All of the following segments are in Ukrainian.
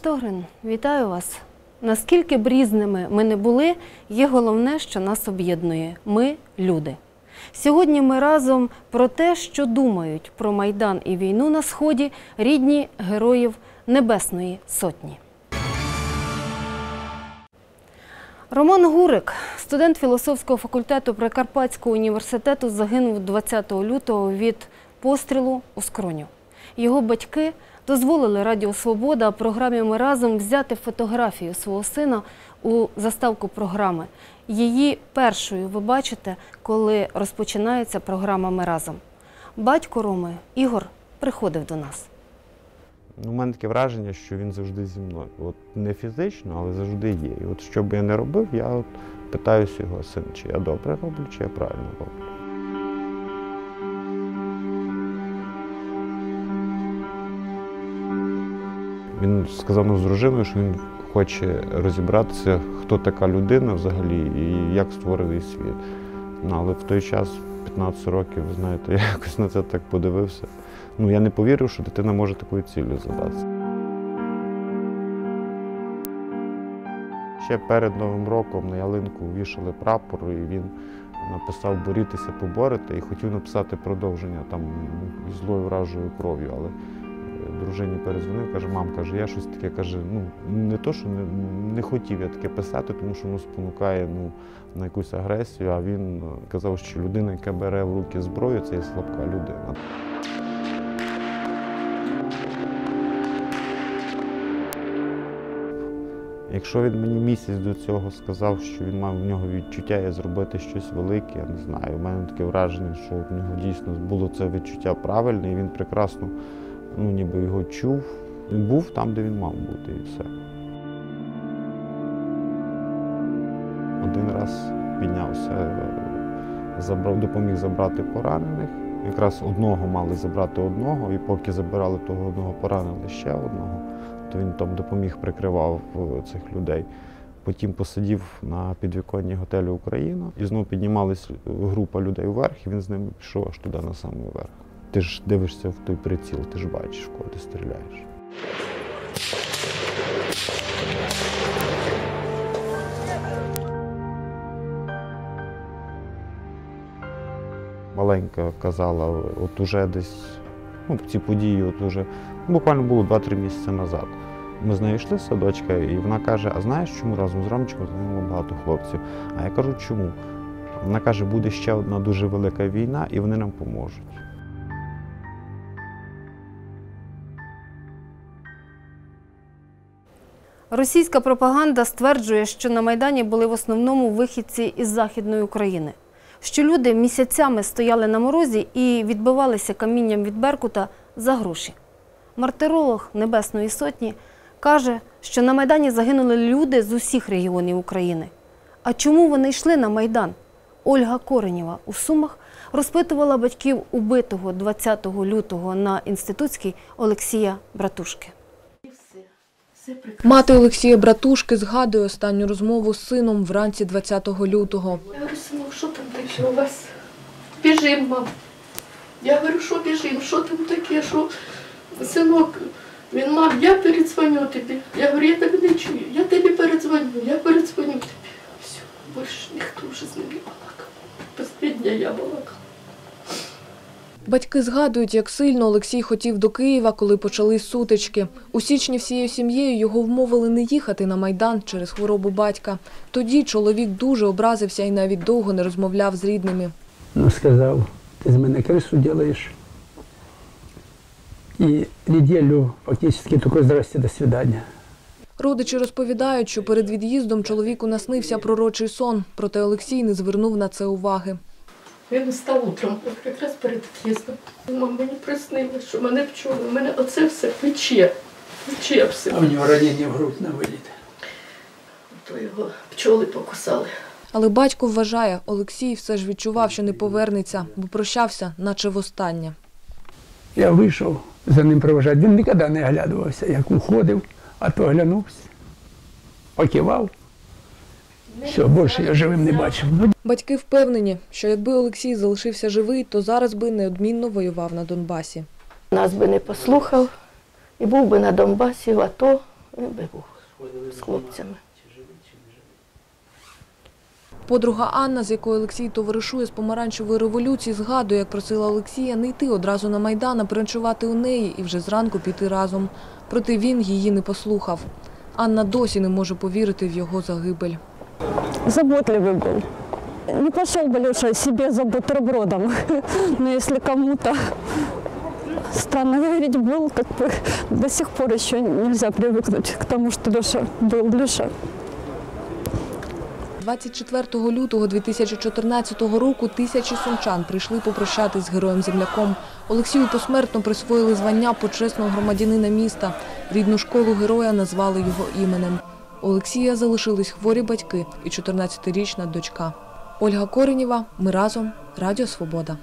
Штогрин. Вітаю вас. Наскільки б різними ми не були, є головне, що нас об'єднує ми люди. Сьогодні ми разом про те, що думають про Майдан і війну на Сході рідні героїв Небесної Сотні. Роман Гурик, студент філософського факультету Прикарпатського університету, загинув 20 лютого від пострілу у скроню. Його батьки дозволили Радіо Свобода програмі Ми разом взяти фотографію свого сина у заставку програми. Її першою ви бачите, коли розпочинається програма Ми разом. Батько Роми Ігор приходив до нас. Ну, У мене таке враження, що він завжди зі мною. От не фізично, але завжди є. І от що б я не робив, я от питаюся його син, чи я добре роблю, чи я правильно роблю. Він сказав нам з дружиною, що він хоче розібратися, хто така людина взагалі і як створений світ. Ну, але в той час, 15 років, ви знаєте, я якось на це так подивився. Ну, я не повірив, що дитина може такою ціллю задатися. Ще перед Новим роком на ялинку вішали прапор, і він написав борітися, поборете і хотів написати продовження там злою вражою кров'ю. Але дружині перезвонив, каже, мам, каже, я щось таке каже, ну не то, що не, не хотів я таке писати, тому що воно спонукає ну, на якусь агресію. А він е, казав, що людина, яка бере в руки зброю, це є слабка людина. Якщо він мені місяць до цього сказав, що він мав в нього відчуття я зробити щось велике, я не знаю. У мене таке враження, що в нього дійсно було це відчуття правильне, і він прекрасно ну, ніби його чув. Він був там, де він мав бути, і все. Один раз піднявся, забрав, допоміг забрати поранених. Якраз одного мали забрати одного, і поки забирали того одного, поранили ще одного то він там допоміг, прикривав е, цих людей. Потім посидів на підвіконні готелю Україна і знову піднімалась група людей вверх, і він з ними пішов аж туди на самий верх. Ти ж дивишся в той приціл, ти ж бачиш, в кого ти стріляєш. Маленька казала, от уже десь ну, ці події, от уже ну, буквально було 2-3 місяці назад. Ми з нею йшли садочка, і вона каже: А знаєш, чому разом з Ромчиком загинуло багато хлопців? А я кажу, чому? Вона каже, буде ще одна дуже велика війна, і вони нам поможуть. Російська пропаганда стверджує, що на Майдані були в основному вихідці із Західної України, що люди місяцями стояли на морозі і відбивалися камінням від Беркута за гроші. Мартиролог Небесної Сотні каже, що на Майдані загинули люди з усіх регіонів України. А чому вони йшли на Майдан? Ольга Коренєва у Сумах розпитувала батьків убитого 20 лютого на інститутській Олексія Братушки. Мати Олексія Братушки згадує останню розмову з сином вранці 20 лютого. Я говорю, синок, що там таке у вас? Біжим, мам. Я говорю, що біжим, що там таке, що синок, він мам, я передзвоню тобі. Я говорю, я тебе не чую, я тобі передзвоню, я передзвоню тобі. Все, більше ніхто вже з ним не балакав. Останнє я балакала. Батьки згадують, як сильно Олексій хотів до Києва, коли почались сутички. У січні всією сім'єю його вмовили не їхати на Майдан через хворобу батька. Тоді чоловік дуже образився і навіть довго не розмовляв з рідними. Ну, сказав, ти з мене крису робиш. І неділю фактично тільки здрасте, до свидання. Родичі розповідають, що перед від'їздом чоловіку наснився пророчий сон, проте Олексій не звернув на це уваги. Він встав утром, якраз перед від'їздом. Мам, мені приснилось, що мене пчоли, у мене оце все пече. Пече все. А у нього ранення в грудь на виліт. То його пчоли покусали. Але батько вважає, Олексій все ж відчував, що не повернеться, бо прощався, наче востаннє. Я вийшов за ним проважати. Він ніколи не оглядувався, як уходив, а то оглянувся, покивав. Все, більше я живим не бачив. Ну, Батьки впевнені, що якби Олексій залишився живий, то зараз би неодмінно воював на Донбасі. Нас би не послухав, І був би на Донбасі, в АТО, він би був з хлопцями. Подруга Анна, з якою Олексій товаришує з помаранчевої революції, згадує, як просила Олексія не йти одразу на Майдан, а переночувати у неї і вже зранку піти разом. Проте він її не послухав. Анна досі не може повірити в його загибель. заботливый был. Не пошел бы Леша себе за бутербродом, но если кому-то, странно говорить, был, как бы до сих пор еще нельзя привыкнуть к тому, что Леша был Леша. 24 лютого 2014 року тисячі сумчан прийшли попрощатись з героєм-земляком. Олексію посмертно присвоїли звання почесного громадянина міста. Рідну школу героя назвали його іменем. Олексія залишились хворі батьки і 14-річна дочка. Ольга Коренєва, ми разом, Радіо Свобода.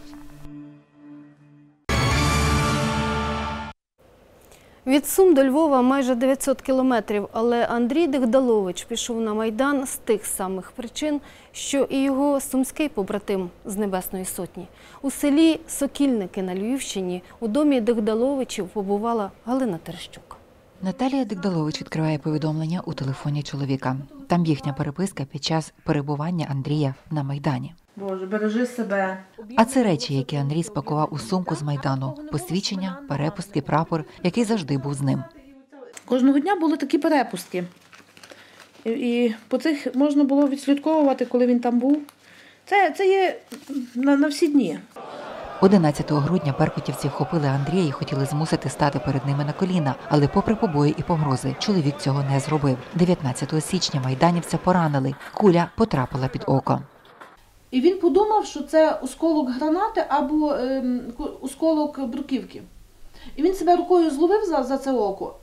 Від Сум до Львова майже 900 кілометрів, але Андрій Дегдалович пішов на Майдан з тих самих причин, що і його сумський побратим з Небесної Сотні. У селі Сокільники на Львівщині у домі Дегдаловичів побувала Галина Терещук. Наталія Дигдалович відкриває повідомлення у телефоні чоловіка. Там їхня переписка під час перебування Андрія на майдані. Боже, бережи себе. А це речі, які Андрій спакував у сумку з майдану: посвідчення, перепустки, прапор, який завжди був з ним. Кожного дня були такі перепустки. І, і по цих можна було відслідковувати, коли він там був. Це, це є на, на всі дні. 11 грудня беркутівці вхопили Андрія і хотіли змусити стати перед ними на коліна, але, попри побої і погрози, чоловік цього не зробив. 19 січня майданівця поранили. Куля потрапила під око. І він подумав, що це осколок гранати або ем, осколок бруківки. І він себе рукою зловив за, за це око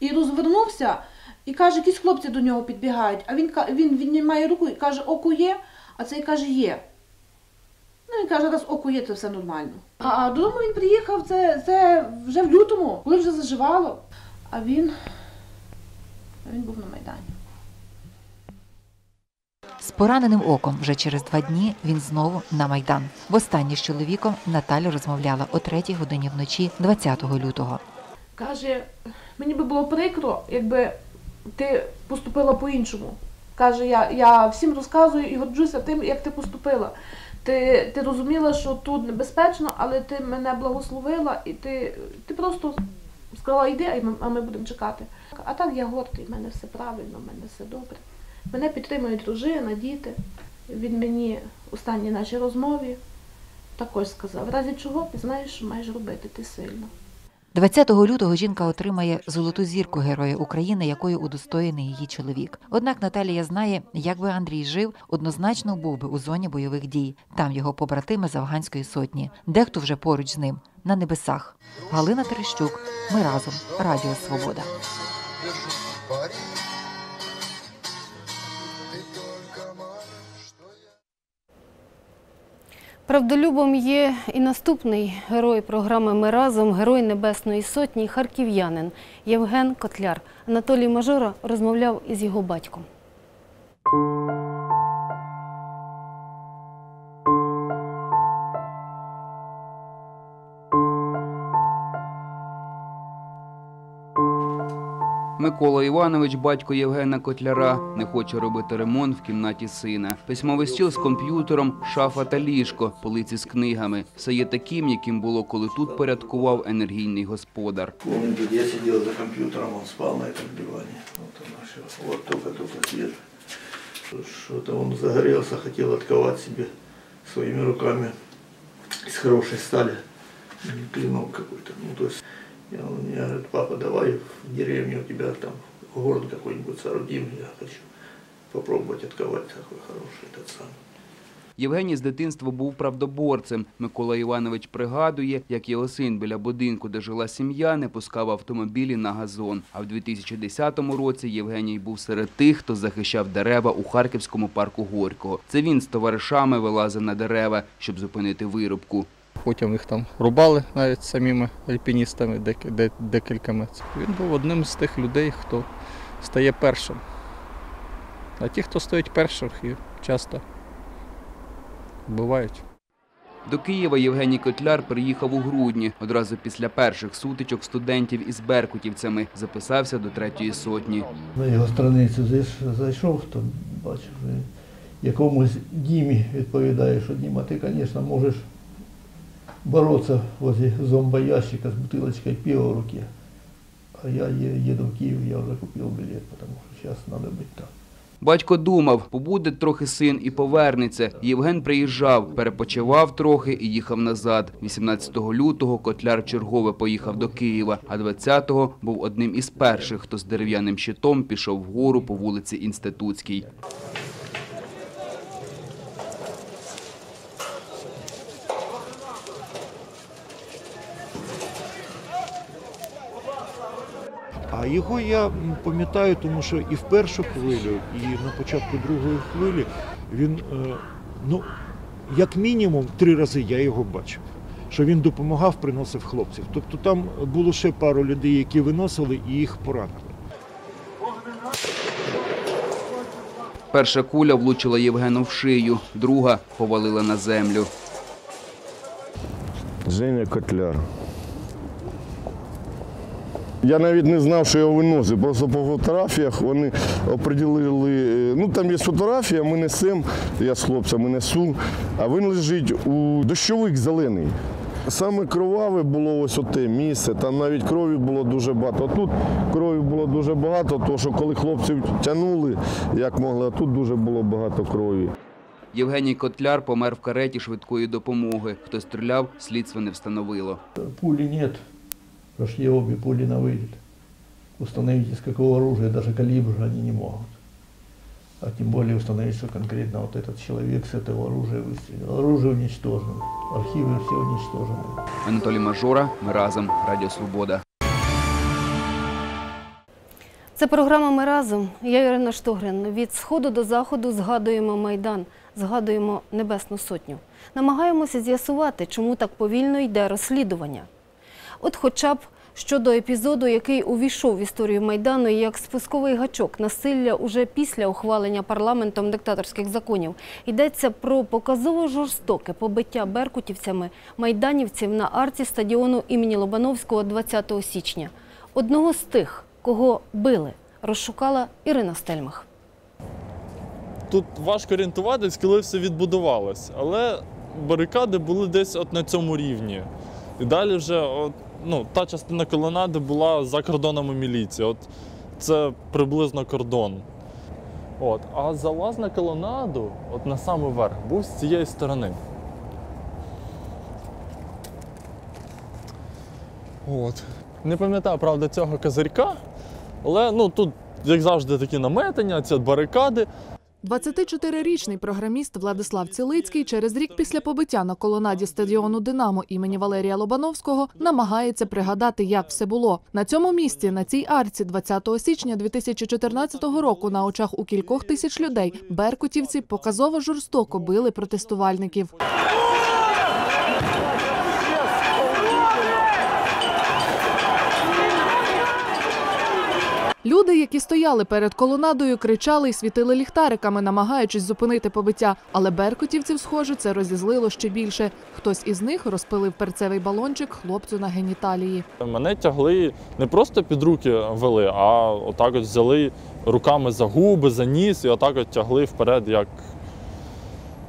і розвернувся, і каже, якісь хлопці до нього підбігають. А він, він віднімає руку і каже, око є, а цей каже, є. Ну, він каже, раз це все нормально. А, а додому він приїхав це, це вже в лютому, коли вже заживало. А він, він був на Майдані. З пораненим оком вже через два дні він знову на майдан. Востаннє з чоловіком Наталя розмовляла о третій годині вночі 20 лютого. Каже, мені би було прикро, якби ти поступила по-іншому. Каже, я, я всім розказую і горджуся тим, як ти поступила. Ти, ти розуміла, що тут небезпечно, але ти мене благословила і ти, ти просто сказала, йди, а ми, будемо чекати. А так я гордий, в мене все правильно, в мене все добре. Мене підтримує дружина, діти. Він мені останній нашій розмові також сказав, в разі чого ти знаєш, що маєш робити, ти сильно. 20 лютого жінка отримає золоту зірку Героя України, якою удостоєний її чоловік. Однак Наталія знає, якби Андрій жив, однозначно був би у зоні бойових дій. Там його побратими з афганської сотні. Дехто вже поруч з ним на небесах. Галина Терещук. Ми разом. Радіо Свобода. Правдолюбом є і наступний герой програми Ми разом, герой Небесної Сотні, харків'янин Євген Котляр. Анатолій Мажора розмовляв із його батьком. Микола Іванович, батько Євгена Котляра, не хоче робити ремонт в кімнаті сина. Письмовий стіл з комп'ютером, шафа та ліжко, полиці з книгами. Все є таким, яким було, коли тут порядкував енергійний господар. Я сидел за компьютером, он спал на этом диване. Вот оно все. Вот только-только свежо. Что-то он загорелся, хотел отковать себе своими руками из хорошей стали м, клинок какой-то. Я, он папа, давай в деревне у тебя там город какой-нибудь соорудим, я хочу попробовать отковать такой хороший этот самый. Євгеній з дитинства був правдоборцем. Микола Іванович пригадує, як його син біля будинку, де жила сім'я, не пускав автомобілі на газон. А в 2010 році Євгеній був серед тих, хто захищав дерева у Харківському парку Горького. Це він з товаришами вилазив на дерева, щоб зупинити вирубку. Потім їх там рубали навіть самими альпіністами дек- де- декількома. Він був одним з тих людей, хто стає першим. А ті, хто стоять перших, і часто вбивають. До Києва Євгеній Котляр приїхав у грудні. Одразу після перших сутичок студентів із беркутівцями записався до третьої сотні. На його страницю зайшов, то бачив, якомусь Дімі відповідає, що Діма, ти, звісно, можеш боротися возле зомбоящика з бутилочкою пива в руке. А я е- їду в Київ, я вже купив білет, тому що зараз треба бути там. Батько думав, побуде трохи син і повернеться. Євген приїжджав, перепочивав трохи і їхав назад. 18 лютого Котляр чергове поїхав до Києва, а 20-го був одним із перших, хто з дерев'яним щитом пішов вгору по вулиці Інститутській. А його я пам'ятаю, тому що і в першу хвилю, і на початку другої хвилі він, е, ну, як мінімум, три рази я його бачив. Що він допомагав, приносив хлопців. Тобто там було ще пару людей, які виносили і їх поранили. Перша куля влучила Євгену в шию, друга повалила на землю. Женя Котляр. Я навіть не знав, що його виносить. Просто по фотографіях вони оприділили. е, Ну там є фотографія, ми несемо, я з хлопцями несу, а він лежить у дощовик зелений. Саме кроваве було ось оте місце, там навіть крові було дуже багато. Тут крові було дуже багато, тому що коли хлопців тягнули, як могли, а тут дуже було багато крові. Євгеній Котляр помер в кареті швидкої допомоги. Хто стріляв, слідство не встановило. Пули нет, прошли обе пули на вылет. Установить из какого оружия, даже калибра они не могут. А тем более установить, что конкретно вот этот человек с этого оружия выстрелил. Оружие уничтожено, архивы все уничтожены. Анатолій Мажора, ми разом, Радіо Свобода. Це програма Ми разом. Я Ірина Штогрин. Від сходу до заходу згадуємо Майдан, згадуємо Небесну Сотню. Намагаємося з'ясувати, чому так повільно йде розслідування. От хоча б щодо епізоду, який увійшов в історію Майдану як спусковий гачок насилля уже після ухвалення парламентом диктаторських законів, йдеться про показово жорстоке побиття беркутівцями майданівців на арці стадіону імені Лобановського 20 січня. Одного з тих, кого били, розшукала Ірина Стельмах. Тут важко орієнтуватись, коли все відбудувалось. Але барикади були десь от на цьому рівні. І далі вже от, ну, та частина колонади була за кордонами міліції. От це приблизно кордон. От. А залаз на колонаду, от на самий верх, був з цієї сторони. От. Не пам'ятаю, правда, цього козирька, але ну, тут, як завжди, такі наметення, ці барикади. 24-річний програміст Владислав Цілицький через рік після побиття на колонаді стадіону Динамо імені Валерія Лобановського намагається пригадати, як все було. На цьому місці, на цій арці, 20 січня 2014 року, на очах у кількох тисяч людей, беркутівці показово жорстоко били протестувальників. Люди, які стояли перед колонадою, кричали і світили ліхтариками, намагаючись зупинити побиття. Але беркутівців, схоже, це розізлило ще більше. Хтось із них розпилив перцевий балончик хлопцю на геніталії. Мене тягли не просто під руки вели, а отак от взяли руками за губи, за ніс і отак от тягли вперед, як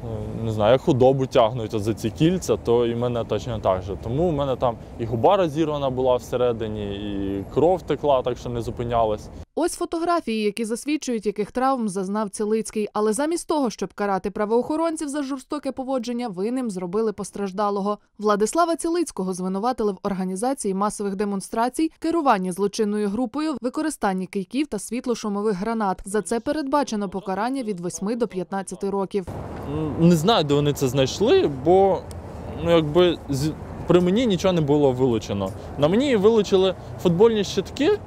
е, не знаю, худобу тягнуть за ці кільця, то і мене точно так же. Тому в мене там і губа розірвана була всередині, і кров текла, так що не зупинялась. Ось фотографії, які засвідчують, яких травм зазнав Цилицький. Але замість того, щоб карати правоохоронців за жорстоке поводження, винним зробили постраждалого. Владислава Цилицького звинуватили в організації масових демонстрацій, керуванні злочинною групою, використанні кийків та світлошумових гранат. За це передбачено покарання від 8 до 15 років. Не знаю, де вони це знайшли, бо ну, якби при мені нічого не було вилучено. На мені вилучили футбольні щитки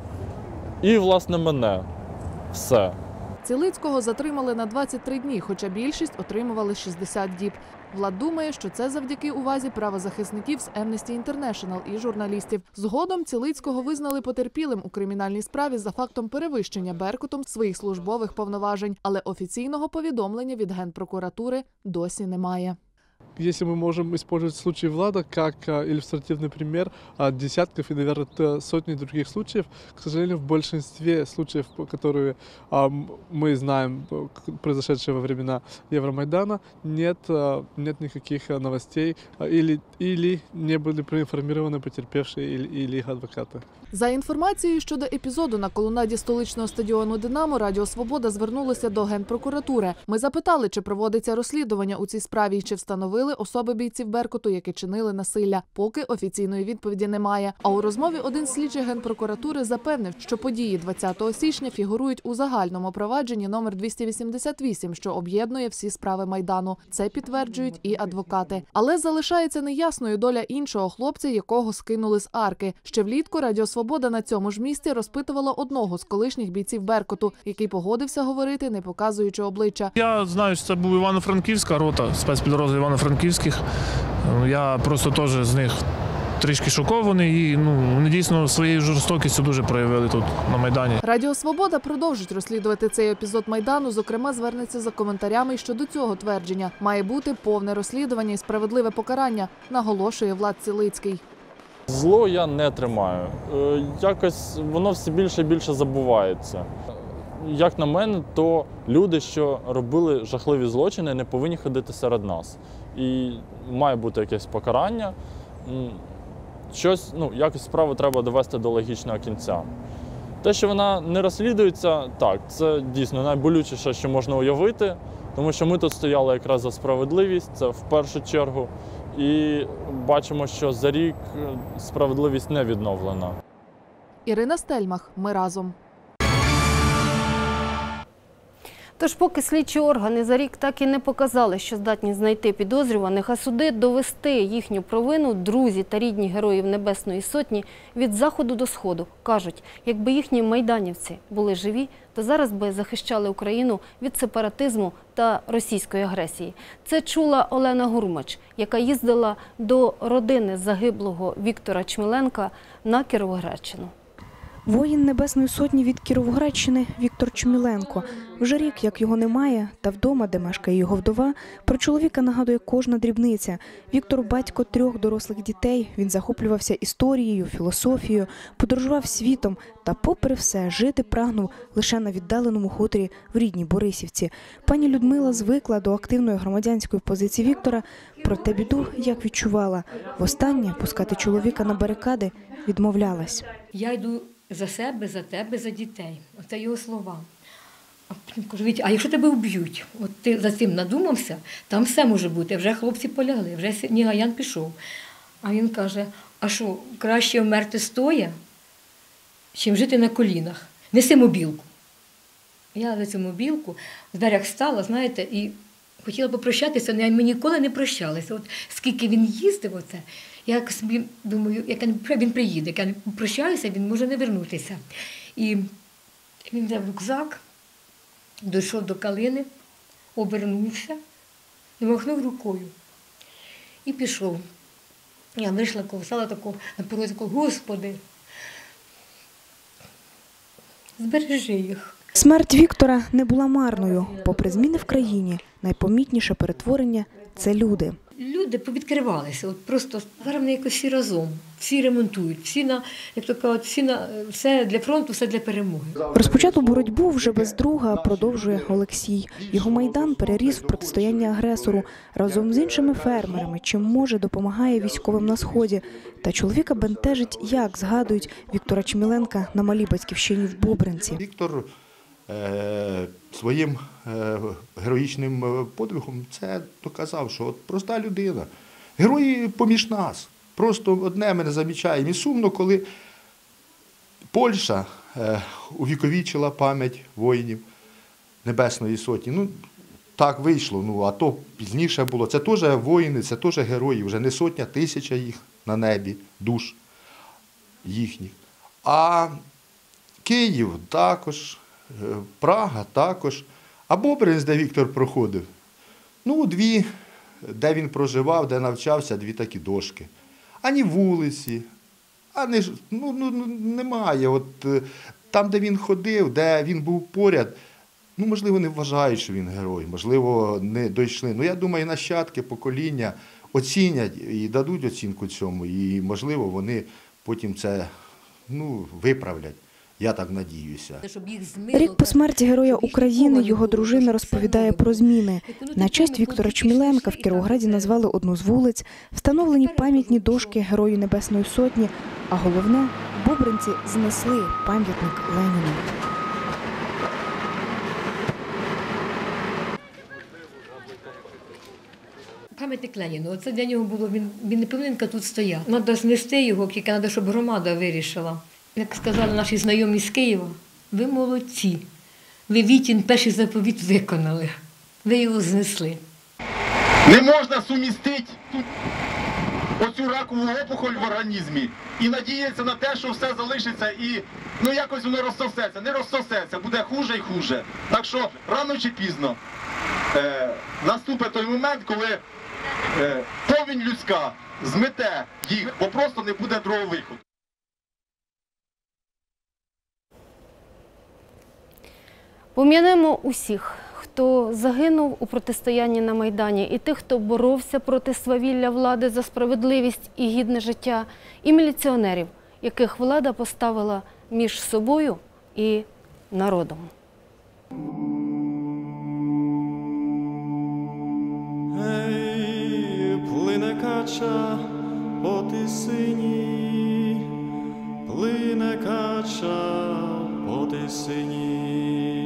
і, власне, мене. Все. Цілицького затримали на 23 дні, хоча більшість отримували 60 діб. Влад думає, що це завдяки увазі правозахисників з Amnesty International і журналістів. Згодом Цілицького визнали потерпілим у кримінальній справі за фактом перевищення Беркутом своїх службових повноважень, але офіційного повідомлення від генпрокуратури досі немає если мы можем использовать случай Влада как а, иллюстративный пример а, десятков и, наверное, сотни других случаев, к сожалению, в большинстве случаев, по- которые а, м- мы знаем, э, к- произошедшие во времена Евромайдана, нет, а, нет никаких а, новостей а, или, или не были проинформированы потерпевшие или, или их адвокаты. За інформацією щодо епізоду на колонаді столичного стадіону Динамо, Радіо Свобода звернулося до генпрокуратури. Ми запитали, чи проводиться розслідування у цій справі, і чи встановили особи бійців Беркуту, які чинили насилля. Поки офіційної відповіді немає. А у розмові один слідчий генпрокуратури запевнив, що події 20 січня фігурують у загальному провадженні номер 288, що об'єднує всі справи майдану. Це підтверджують і адвокати. Але залишається неясною доля іншого хлопця, якого скинули з арки. Ще влітку Радіо Свобода на цьому ж місці розпитувала одного з колишніх бійців Беркуту, який погодився говорити, не показуючи обличчя. Я знаю, що це був Івано-Франківська рота, спецпідрозділ Івано-Франківських. Е, Я просто теж з них трішки шокований і ну, вони дійсно своєю жорстокістю дуже проявили тут на Майдані. Радіо Свобода продовжить розслідувати цей епізод майдану. Зокрема, звернеться за коментарями щодо цього твердження. Має бути повне розслідування і справедливе покарання, наголошує Влад Цілицький. Зло я не тримаю. Е, Якось воно все більше і більше забувається. Як на мене, то люди, що робили жахливі злочини, не повинні ходити серед нас. І має бути якесь покарання. Щось, ну, якось справу треба довести до логічного кінця. Те, що вона не розслідується, так, це дійсно найболючіше, що можна уявити, тому що ми тут стояли якраз за справедливість, це в першу чергу. І бачимо, що за рік е, справедливість не відновлена. Ірина Стельмах. Ми разом. Тож, поки слідчі органи за рік так і не показали, що здатні знайти підозрюваних, а суди довести їхню провину, друзі та рідні героїв Небесної Сотні від заходу до сходу кажуть, якби їхні майданівці були живі, то зараз би захищали Україну від сепаратизму та російської агресії. Це чула Олена Гурмач, яка їздила до родини загиблого Віктора Чміленка на Кіровоградщину. Воїн Небесної Сотні від Кіровоградщини Віктор Чміленко. Вже рік, як його немає, та вдома, де мешкає його вдова, про чоловіка нагадує кожна дрібниця. Віктор батько трьох дорослих дітей. Він захоплювався історією, філософією, подорожував світом та, попри все, жити прагнув лише на віддаленому хуторі в рідній Борисівці. Пані Людмила звикла до активної громадянської позиції Віктора, проте біду, як відчувала, востаннє пускати чоловіка на барикади відмовлялась. Я йду за себе, за тебе, за дітей. Оце його слова. А потім кажу, а якщо тебе вб'ють, от ти за цим надумався, там все може бути, вже хлопці полягли, вже Нігаян пішов. А він каже: а що, краще вмерти стоя, чим жити на колінах? Неси мобілку. Я за цю мобілку в дверях стала, знаєте, і хотіла попрощатися, але ми ніколи не прощалися. От скільки він їздив, оце, я собі думаю, як він приїде, як я прощаюся, він може не вернутися. І він взяв рюкзак, дійшов до калини, обернувся махнув рукою. І пішов. Я вийшла, ковсала таку на порозі, Господи, збережи їх. Смерть Віктора не була марною. Попри зміни в країні, найпомітніше перетворення це люди. Люди повідкривалися, от просто зараз вони якось всі разом, всі ремонтують, всі на, як то кажуть, всі на все для фронту, все для перемоги. Розпочату боротьбу вже без друга продовжує Олексій. Його майдан переріс в протистояння агресору разом з іншими фермерами. Чим може допомагає військовим на сході. Та чоловіка бентежить, як згадують Віктора Чміленка на малій батьківщині в Бобринці. Віктор своїм е, героїчним е, подвигом це доказав, що от проста людина. Герої поміж нас. Просто одне мене замічає. І сумно, коли Польща е, увіковічила пам'ять воїнів Небесної Сотні. Ну, так вийшло, ну, а то пізніше було. Це теж воїни, це теж герої, вже не сотня, тисяча їх на небі, душ їхніх. А Київ також, е, Прага також. А Бобринець, де Віктор проходив, ну, дві, де він проживав, де навчався, дві такі дошки. Ані вулиці, ані ну, ну, ну, немає. От, е, там, де він ходив, де він був поряд, ну, можливо, не вважають, що він герой, можливо, не дійшли. Ну, я думаю, нащадки, покоління – оцінять і дадуть оцінку цьому, і, можливо, вони потім це ну, виправлять. Я так надіюся. Рік по смерті Героя України його дружина розповідає про зміни. На честь Віктора Чміленка в Кіровограді назвали одну з вулиць, встановлені пам'ятні дошки Герою Небесної Сотні, а головне – бобринці знесли пам'ятник Леніну. Пам'ятник Леніну, оце для нього було, він, він не повинен тут стояти. Треба знести його, тільки треба, щоб громада вирішила. Як сказали наші знайомі з Києва, ви молодці. Ви Вітін перший заповіт виконали. Ви його знесли. Не можна сумістити оцю ракову опухоль в організмі і надіятися на те, що все залишиться і ну якось воно розсосеться. Не розсосеться, буде хуже і хуже. Так що рано чи пізно е, наступить той момент, коли е, повінь людська змете їх, бо просто не буде другого виходу. Пом'янемо усіх, хто загинув у протистоянні на Майдані, і тих, хто боровся проти свавілля влади за справедливість і гідне життя, і міліціонерів, яких влада поставила між собою і народом. Ей, плине кача по тисині, плине кача по тисині.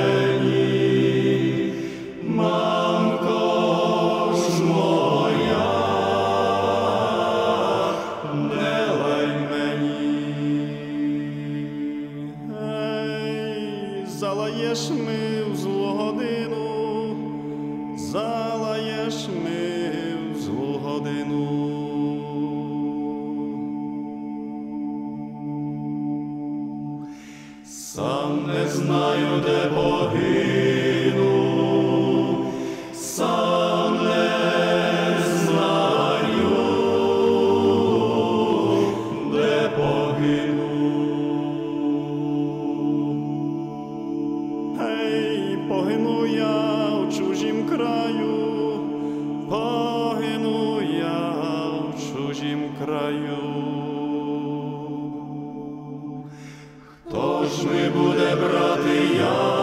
Хто ж ми буде брати яму?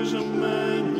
Якби